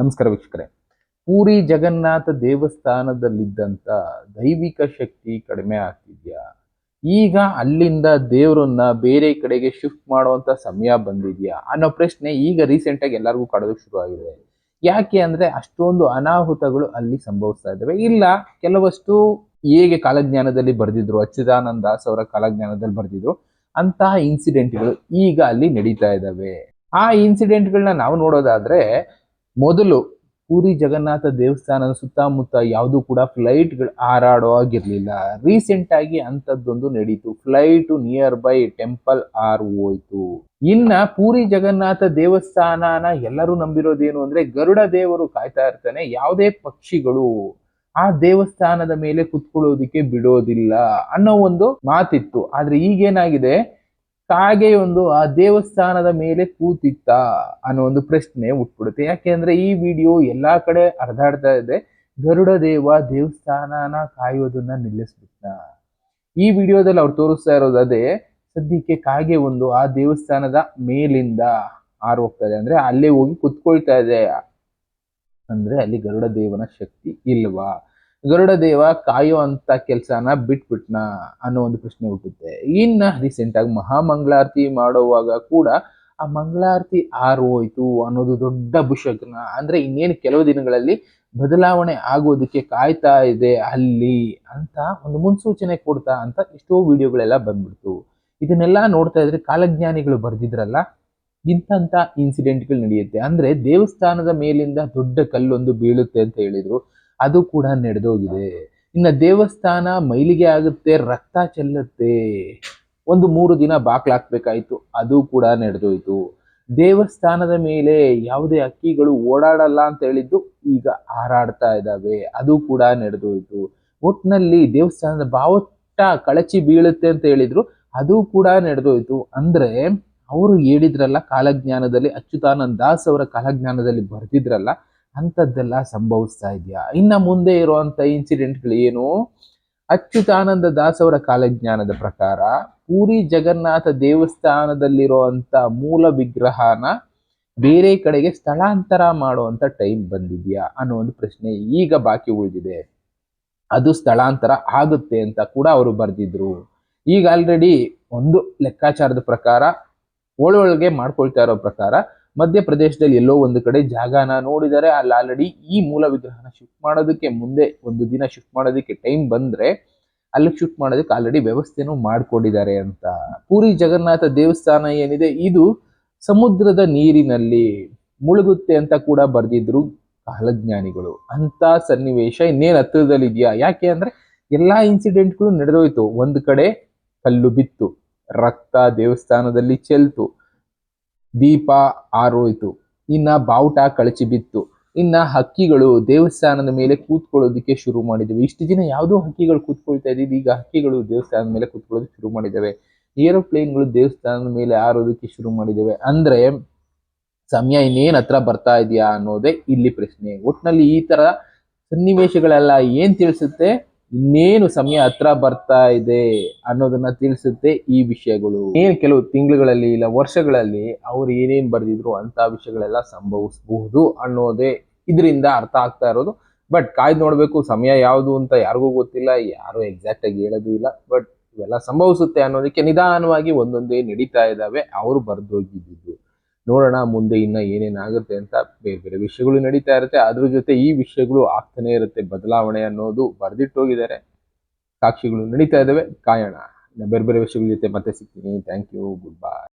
ನಮಸ್ಕಾರ ವೀಕ್ಷಕರೇ. ಪೂರಿ ಜಗನ್ನಾಥ ದೇವಸ್ಥಾನದಲ್ಲಿದ್ದಂಥ ದೈವಿಕ ಶಕ್ತಿ ಕಡಿಮೆ ಆಗ್ತಿದ್ಯಾ? ಈಗ ಅಲ್ಲಿಂದ ದೇವರನ್ನ ಬೇರೆ ಕಡೆಗೆ ಶಿಫ್ಟ್ ಮಾಡುವಂತ ಸಮಯ ಬಂದಿದ್ಯಾ? ಅನ್ನೋ ಪ್ರಶ್ನೆ ಈಗ ರೀಸೆಂಟ್ ಆಗಿ ಎಲ್ಲರಿಗೂ ಕಾಡೋದಕ್ಕೆ ಶುರು ಆಗಿದೆ ಯಾಕೆ ಅಂದ್ರೆ ಅಷ್ಟೊಂದು ಅನಾಹುತಗಳು ಅಲ್ಲಿ ಸಂಭವಿಸ್ತಾ ಇದ್ದಾವೆ. ಇಲ್ಲ, ಕೆಲವಷ್ಟು ಹೇಗೆ ಕಾಲಜ್ಞಾನದಲ್ಲಿ ಬರೆದಿದ್ರು, ಅಚ್ಯುತಾನಂದ ಅವರ ಕಾಲಜ್ಞಾನದಲ್ಲಿ ಬರೆದಿದ್ರು, ಅಂತಹ ಇನ್ಸಿಡೆಂಟ್ಗಳು ಈಗ ಅಲ್ಲಿ ನಡೀತಾ ಇದ್ದಾವೆ. ಆ ಇನ್ಸಿಡೆಂಟ್ಗಳನ್ನ ನಾವು ನೋಡೋದಾದ್ರೆ ಮೊದಲು ಪೂರಿ ಜಗನ್ನಾಥ ದೇವಸ್ಥಾನದ ಸುತ್ತಮುತ್ತ ಯಾವುದು ಕೂಡ ಫ್ಲೈಟ್ಗಳು ಹಾರಾಡೋ ಆಗಿರಲಿಲ್ಲ ರೀಸೆಂಟ್ ಆಗಿ ಅಂಥದ್ದೊಂದು ನಡೀತು. ಫ್ಲೈಟ್ ನಿಯರ್ ಬೈ ಟೆಂಪಲ್ ಆರ್ ಹೋಯ್ತು. ಇನ್ನ ಪೂರಿ ಜಗನ್ನಾಥ ದೇವಸ್ಥಾನನ ಎಲ್ಲರೂ ನಂಬಿರೋದೇನು ಅಂದ್ರೆ ಗರುಡ ದೇವರು ಕಾಯ್ತಾ ಇರ್ತಾನೆ, ಯಾವುದೇ ಪಕ್ಷಿಗಳು ಆ ದೇವಸ್ಥಾನದ ಮೇಲೆ ಕುತ್ಕೊಳ್ಳೋದಿಕ್ಕೆ ಬಿಡೋದಿಲ್ಲ ಅನ್ನೋ ಒಂದು ಮಾತಿತ್ತು. ಆದ್ರೆ ಈಗೇನಾಗಿದೆ? ಕಾಗೆ ಒಂದು ಆ ದೇವಸ್ಥಾನದ ಮೇಲೆ ಕೂತಿತ್ತ ಅನ್ನೋ ಒಂದು ಪ್ರಶ್ನೆ ಹುಟ್ಬಿಡುತ್ತೆ ಯಾಕೆಂದ್ರೆ ಈ ವಿಡಿಯೋ ಎಲ್ಲಾ ಕಡೆ ಹರಿದಾಡ್ತಾ ಇದೆ. ಗರುಡ ದೇವ ದೇವಸ್ಥಾನನ ಕಾಯೋದನ್ನ ನಿಲ್ಲಿಸ್ಬಿಟ್ಟ ಈ ವಿಡಿಯೋದಲ್ಲಿ ಅವ್ರು ತೋರಿಸ್ತಾ ಇರೋದು ಅದೇ, ಸದ್ಯಕ್ಕೆ ಕಾಗೆ ಒಂದು ಆ ದೇವಸ್ಥಾನದ ಮೇಲಿಂದ ಹೋಗ್ತಾ ಇದೆ. ಅಂದ್ರೆ ಅಲ್ಲೇ ಹೋಗಿ ಕುತ್ಕೊಳ್ತಾ ಇದೆ. ಅಂದ್ರೆ ಅಲ್ಲಿ ಗರುಡ ದೇವನ ಶಕ್ತಿ ಇಲ್ವಾ? ಗರುಡ ದೇವ ಕಾಯೋ ಅಂತ ಕೆಲಸನ ಬಿಟ್ಬಿಟ್ನ ಅನ್ನೋ ಒಂದು ಪ್ರಶ್ನೆ ಹುಟ್ಟುತ್ತೆ ಇನ್ನ ರೀಸೆಂಟ್ ಆಗಿ ಮಹಾಮಂಗಳಾರತಿ ಮಾಡುವಾಗ ಕೂಡ ಆ ಮಂಗಳಾರತಿ ಆರು ಹೋಯ್ತು ಅನ್ನೋದು ದೊಡ್ಡ ಅಭಿಷೇಕನ. ಅಂದ್ರೆ ಇನ್ನೇನು ಕೆಲವು ದಿನಗಳಲ್ಲಿ ಬದಲಾವಣೆ ಆಗೋದಕ್ಕೆ ಕಾಯ್ತಾ ಇದೆ ಅಲ್ಲಿ ಅಂತ ಒಂದು ಮುನ್ಸೂಚನೆ ಕೊಡ್ತಾ ಅಂತ ಎಷ್ಟೋ ವಿಡಿಯೋಗಳೆಲ್ಲ ಬಂದ್ಬಿಡ್ತು. ಇದನ್ನೆಲ್ಲ ನೋಡ್ತಾ ಇದ್ರೆ ಕಾಲಜ್ಞಾನಿಗಳು ಬರ್ದಿದ್ರಲ್ಲ, ಇಂಥಂಥ ಇನ್ಸಿಡೆಂಟ್ಗಳು ನಡೆಯುತ್ತೆ. ಅಂದ್ರೆ ದೇವಸ್ಥಾನದ ಮೇಲಿಂದ ದೊಡ್ಡ ಕಲ್ಲೊಂದು ಬೀಳುತ್ತೆ ಅಂತ ಹೇಳಿದ್ರು. ಅದು ಕೂಡ ನಡೆದೋಗಿದೆ. ಇನ್ನ ದೇವಸ್ಥಾನ ಮೈಲಿಗೆ ಆಗುತ್ತೆ, ರಕ್ತ ಚೆಲ್ಲುತ್ತೆ. ಒಂದು ಮೂರು ದಿನ ಬಾಕ್ಲಾಕ್ಬೇಕಾಯ್ತು ಅದು ಕೂಡ ನಡೆದೋಯ್ತು. ದೇವಸ್ಥಾನದ ಮೇಲೆ ಯಾವುದೇ ಅಕ್ಕಿಗಳು ಓಡಾಡಲ್ಲ ಅಂತ ಹೇಳಿದ್ದು ಈಗ ಹಾರಾಡ್ತಾ ಇದ್ದಾವೆ, ಅದು ಕೂಡ ನಡೆದೋಯ್ತು. ಒಟ್ನಲ್ಲಿ ದೇವಸ್ಥಾನದ ಬಾವುಟ ಕಳಚಿ ಬೀಳುತ್ತೆ ಅಂತ ಹೇಳಿದ್ರು, ಅದು ಕೂಡ ನಡೆದೋಯ್ತು. ಅಂದ್ರೆ ಅವರು ಹೇಳಿದ್ರಲ್ಲ, ಕಾಲಜ್ಞಾನದಲ್ಲಿ ಅಚ್ಯುತಾನಂದ ದಾಸ್ ಅವರ ಕಾಲಜ್ಞಾನದಲ್ಲಿ ಬರ್ದಿದ್ರಲ್ಲ ಅಂಥದ್ದೆಲ್ಲ ಸಂಭವಿಸ್ತಾ ಇದೆಯಾ? ಇನ್ನು ಮುಂದೆ ಇರುವಂಥ ಇನ್ಸಿಡೆಂಟ್ಗಳು ಏನು? ಅಚ್ಯುತಾನಂದ ದಾಸ್ ಅವರ ಕಾಲಜ್ಞಾನದ ಪ್ರಕಾರ ಪೂರಿ ಜಗನ್ನಾಥ ದೇವಸ್ಥಾನದಲ್ಲಿರುವಂಥ ಮೂಲ ವಿಗ್ರಹನ ಬೇರೆ ಕಡೆಗೆ ಸ್ಥಳಾಂತರ ಮಾಡುವಂಥ ಟೈಮ್ ಬಂದಿದೆಯಾ ಅನ್ನೋ ಒಂದು ಪ್ರಶ್ನೆ ಈಗ ಬಾಕಿ ಉಳಿದಿದೆ. ಅದು ಸ್ಥಳಾಂತರ ಆಗುತ್ತೆ ಅಂತ ಕೂಡ ಅವರು ಬರೆದಿದ್ರು. ಈಗ ಆಲ್ರೆಡಿ ಒಂದು ಲೆಕ್ಕಾಚಾರದ ಪ್ರಕಾರ ಒಳಗೆ ಮಾಡ್ಕೊಳ್ತಾ ಇರೋ ಪ್ರಕಾರ ಮಧ್ಯಪ್ರದೇಶದಲ್ಲಿ ಎಲ್ಲೋ ಒಂದು ಕಡೆ ಜಾಗನ ನೋಡಿದರೆ ಅಲ್ಲಿ ಆಲ್ರೆಡಿ ಈ ಮೂಲ ವಿಗ್ರಹನ ಶಿಫ್ಟ್ ಮಾಡೋದಕ್ಕೆ ಮುಂದೆ ಒಂದು ದಿನ ಶಿಫ್ಟ್ ಮಾಡೋದಕ್ಕೆ ಟೈಮ್ ಬಂದ್ರೆ ಅಲ್ಲಿ ಶಿಫ್ಟ್ ಮಾಡೋದಕ್ಕೆ ಆಲ್ರೆಡಿ ವ್ಯವಸ್ಥೆನೂ ಮಾಡಿಕೊಂಡಿದ್ದಾರೆ ಅಂತ. ಪೂರಿ ಜಗನ್ನಾಥ ದೇವಸ್ಥಾನ ಏನಿದೆ, ಇದು ಸಮುದ್ರದ ನೀರಿನಲ್ಲಿ ಮುಳುಗುತ್ತೆ ಅಂತ ಕೂಡ ಬರೆದಿದ್ರು ಕಾಲಜ್ಞಾನಿಗಳು. ಅಂತ ಸನ್ನಿವೇಶ ಇನ್ನೇನು ಹತ್ತಿರದಲ್ಲಿ ಇದೆಯಾ? ಯಾಕೆ ಅಂದ್ರೆ ಎಲ್ಲಾ ಇನ್ಸಿಡೆಂಟ್ಗಳು ನಡೆದೋಯ್ತು. ಒಂದು ಕಡೆ ಕಲ್ಲು ಬಿತ್ತು, ರಕ್ತ ದೇವಸ್ಥಾನದಲ್ಲಿ ಚೆಲ್ತು ದೀಪ ಆರೋಯಿತು. ಇನ್ನ ಬಾವುಟ ಕಳಚಿ ಬಿತ್ತು. ಇನ್ನ ಹಕ್ಕಿಗಳು ದೇವಸ್ಥಾನದ ಮೇಲೆ ಕೂತ್ಕೊಳ್ಳೋದಕ್ಕೆ ಶುರು ಮಾಡಿದವೆ. ಇಷ್ಟು ದಿನ ಯಾವುದೋ ಹಕ್ಕಿಗಳು ಕೂತ್ಕೊಳ್ತಾ ಇದ್ದೀವಿ ಈಗ ಹಕ್ಕಿಗಳು ದೇವಸ್ಥಾನದ ಮೇಲೆ ಕೂತ್ಕೊಳ್ಳೋದಕ್ಕೆ ಶುರು ಮಾಡಿದ್ದಾವೆ ಏರೋಪ್ಲೇನ್ಗಳು ದೇವಸ್ಥಾನದ ಮೇಲೆ ಆರೋದಕ್ಕೆ ಶುರು ಮಾಡಿದ್ದಾವೆ ಅಂದ್ರೆ, ಸಮಯ ಇನ್ನೇನು ಹತ್ರ ಬರ್ತಾ ಇದೆಯಾ ಅನ್ನೋದೇ ಇಲ್ಲಿ ಪ್ರಶ್ನೆ. ಒಟ್ನಲ್ಲಿ ಈ ತರ ಸನ್ನಿವೇಶಗಳೆಲ್ಲ ಏನ್ ತಿಳಿಸುತ್ತೆ? ಇನ್ನೇನು ಸಮಯ ಹತ್ರ ಬರ್ತಾ ಇದೆ ಅನ್ನೋದನ್ನ ತಿಳಿಸುತ್ತೆ ಈ ವಿಷಯಗಳು. ಏನ್ ಕೆಲವು ತಿಂಗಳುಗಳಲ್ಲಿ ಇಲ್ಲ ವರ್ಷಗಳಲ್ಲಿ ಅವ್ರು ಏನೇನ್ ಬರ್ದಿದ್ರು ಅಂತ ವಿಷಯಗಳೆಲ್ಲ ಸಂಭವಿಸಬಹುದು ಅನ್ನೋದೇ ಇದರಿಂದ ಅರ್ಥ ಆಗ್ತಾ ಇರೋದು. ಬಟ್ ಕಾಯ್ದು ನೋಡ್ಬೇಕು ಸಮಯ ಯಾವುದು ಅಂತ ಯಾರಿಗೂ ಗೊತ್ತಿಲ್ಲ, ಯಾರು ಎಕ್ಸಾಕ್ಟ್ ಆಗಿ ಹೇಳೋದು ಇಲ್ಲ. ಬಟ್ ಇವೆಲ್ಲ ಸಂಭವಿಸುತ್ತೆ ಅನ್ನೋದಕ್ಕೆ ನಿಧಾನವಾಗಿ ಒಂದೊಂದೇ ನಡೀತಾ ಇದ್ದಾವೆ ಅವರು ಬರ್ದೋಗಿದ್ದು. ನೋಡೋಣ ಮುಂದೆ ಇನ್ನ ಏನೇನಾಗುತ್ತೆ ಅಂತ ಬೇರೆ ಬೇರೆ ವಿಷಯಗಳು ನಡೀತಾ ಇರುತ್ತೆ. ಅದ್ರ ಜೊತೆ ಈ ವಿಷಯಗಳು ಆಗ್ತಾನೆ ಇರುತ್ತೆ. ಬದಲಾವಣೆ ಅನ್ನೋದು ಬರ್ದಿಟ್ಟೋಗಿದ್ದಾರೆ. ಸಾಕ್ಷಿಗಳು ನಡೀತಾ ಇದ್ದಾವೆ. ಕಾಯೋಣ. ಬೇರೆ ಬೇರೆ ವಿಷಯಗಳ ಜೊತೆ ಮತ್ತೆ ಸಿಗ್ತೀನಿ. Thank you good bye